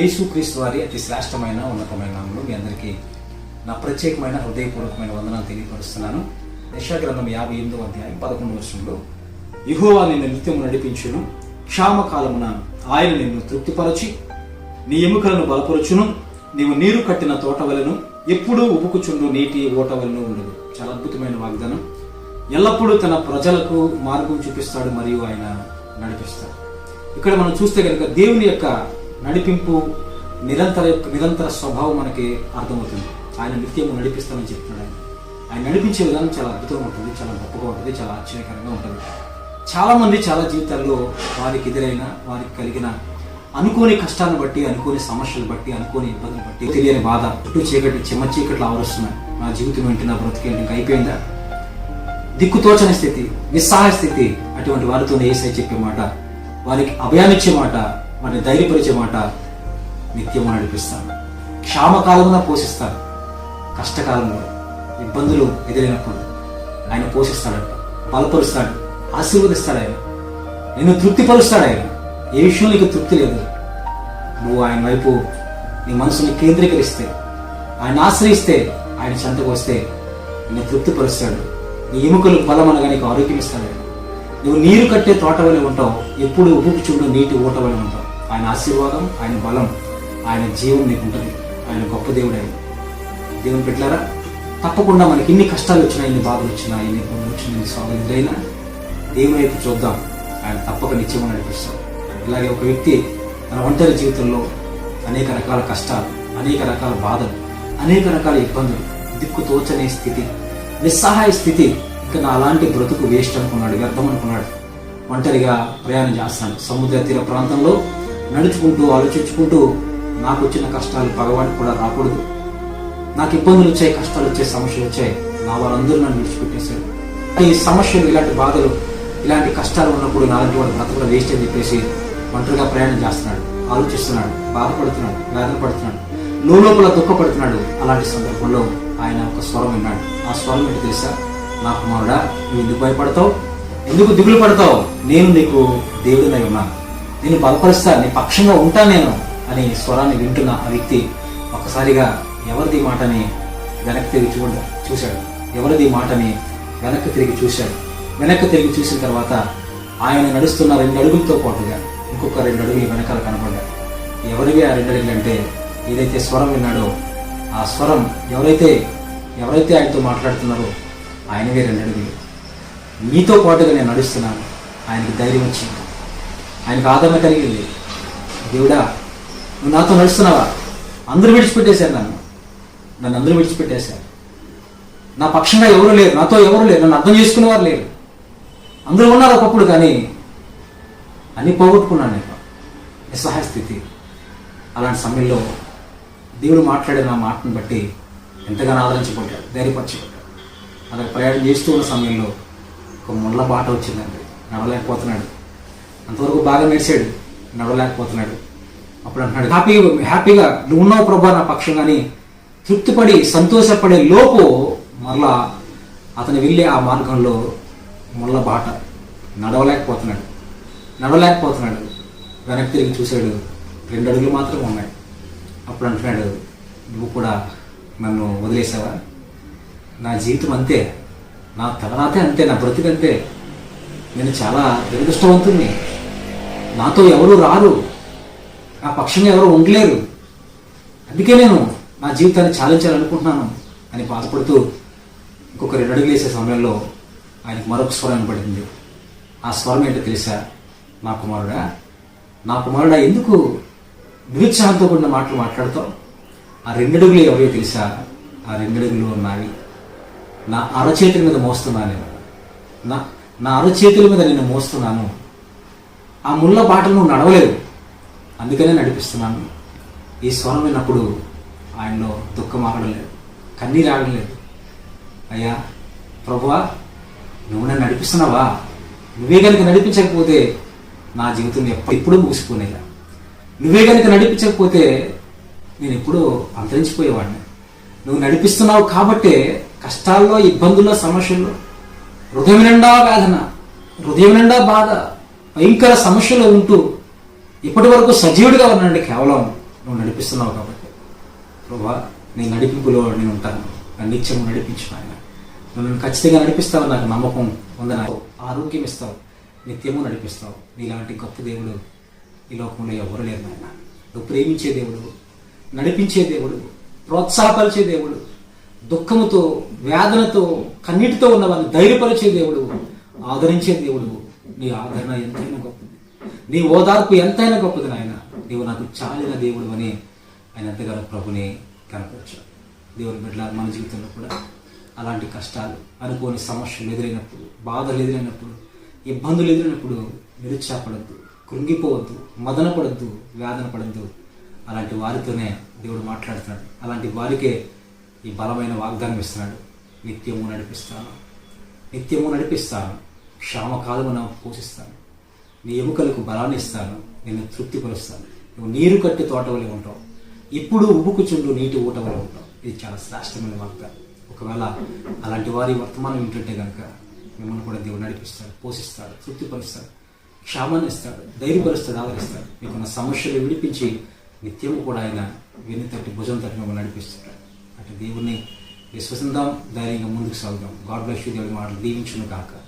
యేసుక్రీస్తు వారి అతి శ్రేష్టమైన ఉన్నతమైన నామంలో మీ అందరికీ నా ప్రత్యేకమైన హృదయపూర్వకమైన వందనాలు తెలియపరుస్తున్నాను. యశాగ్రంథం యాభై ఎనిమిదో అధ్యాయం పదకొండు వర్షంలో యుహోవా నిన్ను నిత్యము నడిపించును క్షామకాలమున ఆయన నిన్ను తృప్తిపరచి నీ ఎముకలను బలపరుచును నీవు నీరు కట్టిన తోట వలను ఎప్పుడూ ఉబుకుచుండు నీటి ఓట వలను ఉండదు. చాలా అద్భుతమైన వాగ్దానం. ఎల్లప్పుడూ తన ప్రజలకు మార్గం చూపిస్తాడు మరియు ఆయన నడిపిస్తాడు. ఇక్కడ మనం చూస్తే కనుక దేవుని యొక్క నడిపింపు నిరంతర యొక్క నిరంతర స్వభావం మనకి అర్థమవుతుంది. ఆయన నిత్యము నడిపిస్తామని చెప్తున్నాడు ఆయన. ఆయన నడిపించే విధానం చాలా అద్భుతంగా ఉంటుంది చాలా గొప్పగా ఉంటుంది చాలా ఆశ్చర్యకరంగా ఉంటుంది. చాలామంది చాలా జీవితాల్లో వారికి ఎదురైన వారికి కలిగిన అనుకోని కష్టాలను బట్టి అనుకోని సమస్యలు బట్టి అనుకోని ఇబ్బందులు బట్టి తెలియని బాధ చుట్టూ చీకటి చిమ్మ చీకట్లు ఆవరిస్తున్నాయి. నా జీవితం ఏంటి నా బ్రతికేంటి ఇంకా అయిపోయిందా? దిక్కుతోచని స్థితి నిస్సహాయ స్థితి అటువంటి వారితో ఏసై చెప్పే మాట వారికి అభయాన్నిచ్చే మాట వారిని ధైర్యపరిచే మాట నిత్యము నడిపిస్తాను. క్షామకాలమున పోషిస్తాను కష్టకాలంలో ఇబ్బందులు ఎదురైనప్పుడు ఆయన పోషిస్తాడు బలపరుస్తాడు. ఆశీర్వదిస్తాడు ఆయన. నిన్ను తృప్తిపరుస్తాడు ఆయన ఏ విషయంలో నీకు తృప్తి లేదు? నువ్వు ఆయన వైపు నీ మనసుని కేంద్రీకరిస్తే ఆయన ఆశ్రయిస్తే ఆయన చెంతకు వస్తే నిన్ను తృప్తిపరుస్తాడు. నీ ఎముకలు బలం అనగా నీకు ఆరోగ్యం ఇస్తాడు నువ్వు నీరు కట్టే తోట వలె ఉంటావు. ఎప్పుడు ఉప్పుకు చూడు నీటి ఊట వలె ఉంటావు. ఆయన ఆశీర్వాదం ఆయన బలం ఆయన జీవం నీకు ఉంటుంది. ఆయన గొప్ప దేవుడు ఆయన దేవుని పెట్టారా తప్పకుండా మనకి ఎన్ని కష్టాలు వచ్చినా ఎన్ని బాధలు వచ్చినా ఎన్ని ఇబ్బందులు వచ్చినా ఎన్ని స్వాగతం ఎదురైనా దేవుని వైపు చూద్దాం. ఆయన తప్పక నిత్యమని నడిపిస్తాం ఇలాగే ఒక వ్యక్తి తన ఒంటరి జీవితంలో అనేక రకాల కష్టాలు అనేక రకాల బాధలు అనేక రకాల ఇబ్బందులు దిక్కు తోచనే స్థితి నిస్సహాయ స్థితి ఇంకా నా అలాంటి బ్రతుకు వేస్ట్ అనుకున్నాడు వ్యర్థం అనుకున్నాడు ఒంటరిగా ప్రయాణం చేస్తాను సముద్ర తీర ప్రాంతంలో నడుచుకుంటూ ఆలోచించుకుంటూ నాకు వచ్చిన కష్టాలు పగవాడికి కూడా రాకూడదు. నాకు ఇబ్బందులు వచ్చాయి కష్టాలు వచ్చాయి సమస్యలు వచ్చాయి. నా వారందరూ నన్ను విడిచిపెట్టేశారు. ఈ సమస్యలు ఇలాంటి బాధలు ఇలాంటి కష్టాలు ఉన్నప్పుడు నాలాంటి వాడు బ్రతకలు వేస్ట్ అని చెప్పేసి ఒంటరిగా ప్రయాణం చేస్తున్నాడు. ఆలోచిస్తున్నాడు బాధపడుతున్నాడు వేదన పడుతున్నాడు లోపల దుఃఖపడుతున్నాడు. అలాంటి సందర్భంలో ఆయన ఒక స్వరం విన్నాడు. ఆ స్వరం ఏంటి తెలుసా? నా కుమారుడా నువ్వు ఎందుకు భయపడతావు? ఎందుకు దిగులు పడతావు? నేను నీకు దేవుడినై ఉన్నాను. నేను బలపరుస్తా నీ పక్షంగా ఉంటా నేను అని స్వరాన్ని వింటున్న ఆ వ్యక్తి ఒక్కసారిగా ఎవరిది మాటని వెనక్కి తిరిగి చూడ చూశాడు. ఎవరిది మాటని వెనక్కి తిరిగి చూశాడు. వెనక్కి తిరిగి చూసిన తర్వాత ఆయన నడుస్తున్న రెండు అడుగులతో పాటుగా ఇంకొక రెండు అడుగులు వెనకాల కనపడ్డాడు ఎవరివి ఆ రెండు అడుగులు అంటే ఏదైతే స్వరం విన్నాడో ఆ స్వరం ఎవరైతే ఎవరైతే ఆయనతో మాట్లాడుతున్నారో ఆయనవే రెండు అడుగులు. మీతో పాటుగా నేను నడుస్తున్నాను. ఆయనకి ధైర్యం వచ్చింది. ఆయనకు ఆదరణ కలిగింది. దేవుడా నువ్వు నాతో నడుస్తున్నావా? అందరూ విడిచిపెట్టేశారు నన్ను. నన్ను అందరూ విడిచిపెట్టేశారు. నా పక్షంగా ఎవరు లేరు. నాతో ఎవరు లేరు. నన్ను అర్థం చేసుకునేవారు లేరు. అందరూ ఉన్నారు ఒకప్పుడు కానీ అన్నీ పోగొట్టుకున్నాను నేను. నిస్సహాయ స్థితి. అలాంటి సమయంలో దేవుడు మాట్లాడే నా మాటను బట్టి ఎంతగానో ఆదరించబడ్డాడు ధైర్యపరచబడ్డాడు. అలా ప్రయాణం చేస్తూ ఉన్న సమయంలో ఒక ముళ్ళ బాట వచ్చిందండి. నడవలేకపోతున్నాడు. అంతవరకు బాగా నడిచాడు నడవలేకపోతున్నాడు. అప్పుడు అంటున్నాడు హ్యాపీగా హ్యాపీగా నువ్వు ఉన్నావు ప్రభా నా పక్షంగాని తృప్తిపడి సంతోషపడే లోపు మరలా అతను వెళ్ళే ఆ మార్గంలో ముళ్ళ బాట నడవలేకపోతున్నాడు. నడవలేకపోతున్నాడు. వెనక్కి తిరిగి చూశాడు రెండు అడుగులు మాత్రం ఉన్నాయి. అప్పుడు అంటున్నాడు నువ్వు కూడా నన్ను వదిలేసావా? నా జీవితం అంతే. నా తలరాతే అంతే నా బ్రతికంతే. నేను చాలా దురదృష్టవంతుణ్ణి. నాతో ఎవరు రారు. నా పక్షంగా ఎవరు ఉండలేరు. అందుకే నేను నా జీవితాన్ని చాలించాలనుకుంటున్నాను అని బాధపడుతూ ఇంకొక రెండు అడుగులు వేసే సమయంలో ఆయనకు మరొక స్వరం వినపడింది. ఆ స్వరం ఏంటో తెలుసా? నా కుమారుడా నా కుమారుడా ఎందుకు నిరుత్సాహంతో కూడిన మాటలు మాట్లాడుతావు? ఆ రెండడుగులు ఎవరో తెలుసా? ఆ రెండడుగులు నావి. నా అరచేతుల మీద మోస్తున్నాను నేను. నా నా అరచేతుల మీద నేను మోస్తున్నాను. ఆ ముళ్ళ బాటలు నువ్వు నడవలేదు. అందుకనే నడిపిస్తున్నాను. ఈ స్వరం విన్నప్పుడు ఆయనలో దుఃఖం ఆగడం లేదు. కన్నీరు లేదు. అయ్యా ప్రభువా నువ్వు నన్ను నడిపిస్తున్నావా? నువ్వే కనుక నడిపించకపోతే నా జీవితం ఎప్పుడు ఎప్పుడూ ముగిసిపోయినయ్యా నువ్వే కనుక నడిపించకపోతే నేను ఎప్పుడూ అంతరించిపోయేవాడిని. నువ్వు నడిపిస్తున్నావు కాబట్టే కష్టాల్లో ఇబ్బందుల్లో సమస్యల్లో హృదయం నిండా వేదన హృదయం నిండా బాధ భయంకర సమస్యలో ఉంటూ ఇప్పటి వరకు సజీవుడిగా ఉన్నాడు కేవలం నువ్వు నడిపిస్తున్నావు కాబట్టి. ప్రభా నీ నడిపింపులో నేను ఉంటాను. నన్ను నిత్యం నడిపించు ఆయన నువ్వు నన్ను ఖచ్చితంగా నడిపిస్తావు నాకు నమ్మకం ఉంది నాకు. ఆరోగ్యం ఇస్తావు. నిత్యము నడిపిస్తావు. నీలాంటి గొప్ప దేవుడు ఈ లోకంలో ఎవరు లేరు నాయన. నువ్వు ప్రేమించే దేవుడు నడిపించే దేవుడు ప్రోత్సాహపరిచే దేవుడు దుఃఖముతో వేదనతో కన్నీటితో ఉన్న వారిని ధైర్యపరిచే దేవుడు ఆదరించే దేవుడు నీ ఆదరణ ఎంతైనా గొప్పది. నీ ఓదార్పు ఎంతైనా గొప్పది నాయన. నీవు నాకు చాలిన దేవుడు అని ఆయన ఎంతగానో ప్రభుని కనపరిచాడు. దేవుని బిడ్డ మన జీవితంలో కూడా అలాంటి కష్టాలు అనుకోని సమస్యలు ఎదురైనప్పుడు బాధలు ఎదురైనప్పుడు ఇబ్బందులు ఎదురైనప్పుడు నిరుత్సాహపడద్దు కృంగిపోవద్దు మదన పడద్దు వేదన పడద్దు అలాంటి వారితోనే దేవుడు మాట్లాడుతున్నాడు. అలాంటి వారికే ఈ బలమైన వాగ్దానం ఇస్తున్నాడు. నిత్యము నడిపిస్తాను. నిత్యము నడిపిస్తాను. క్షామకాలమున పోషిస్తాను. నీ ఎముకలకు బలాన్ని ఇస్తాను. నిన్ను తృప్తిపరుస్తాను. నువ్వు నీరు కట్టి తోట వలె ఉంటావు ఇప్పుడు ఉబ్బుకుచుండు నీటి ఊట వలె ఉంటావు. ఇది చాలా శ్రేష్టమైన వార్త. ఒకవేళ అలాంటి వారి వర్తమానం ఏంటంటే కనుక మిమ్మల్ని కూడా దేవుడు నడిపిస్తాడు పోషిస్తాడు తృప్తిపరుస్తాడు క్షామాన్ని ఇస్తాడు ధైర్యపరుస్తాడు ఆదరిస్తాడు. మీకున్న సమస్యలు విడిపించి నిత్యము కూడా ఆయన వెన్ను తట్టి భుజం తట్టి మిమ్మల్ని నడిపిస్తాడు. అంటే దేవుణ్ణి విశ్వసిందాం ధైర్యంగా ముందుకు సాగుదాం. గాడ్ బ్లెస్ యూ దేవుడి మాటలు దీవించును కాక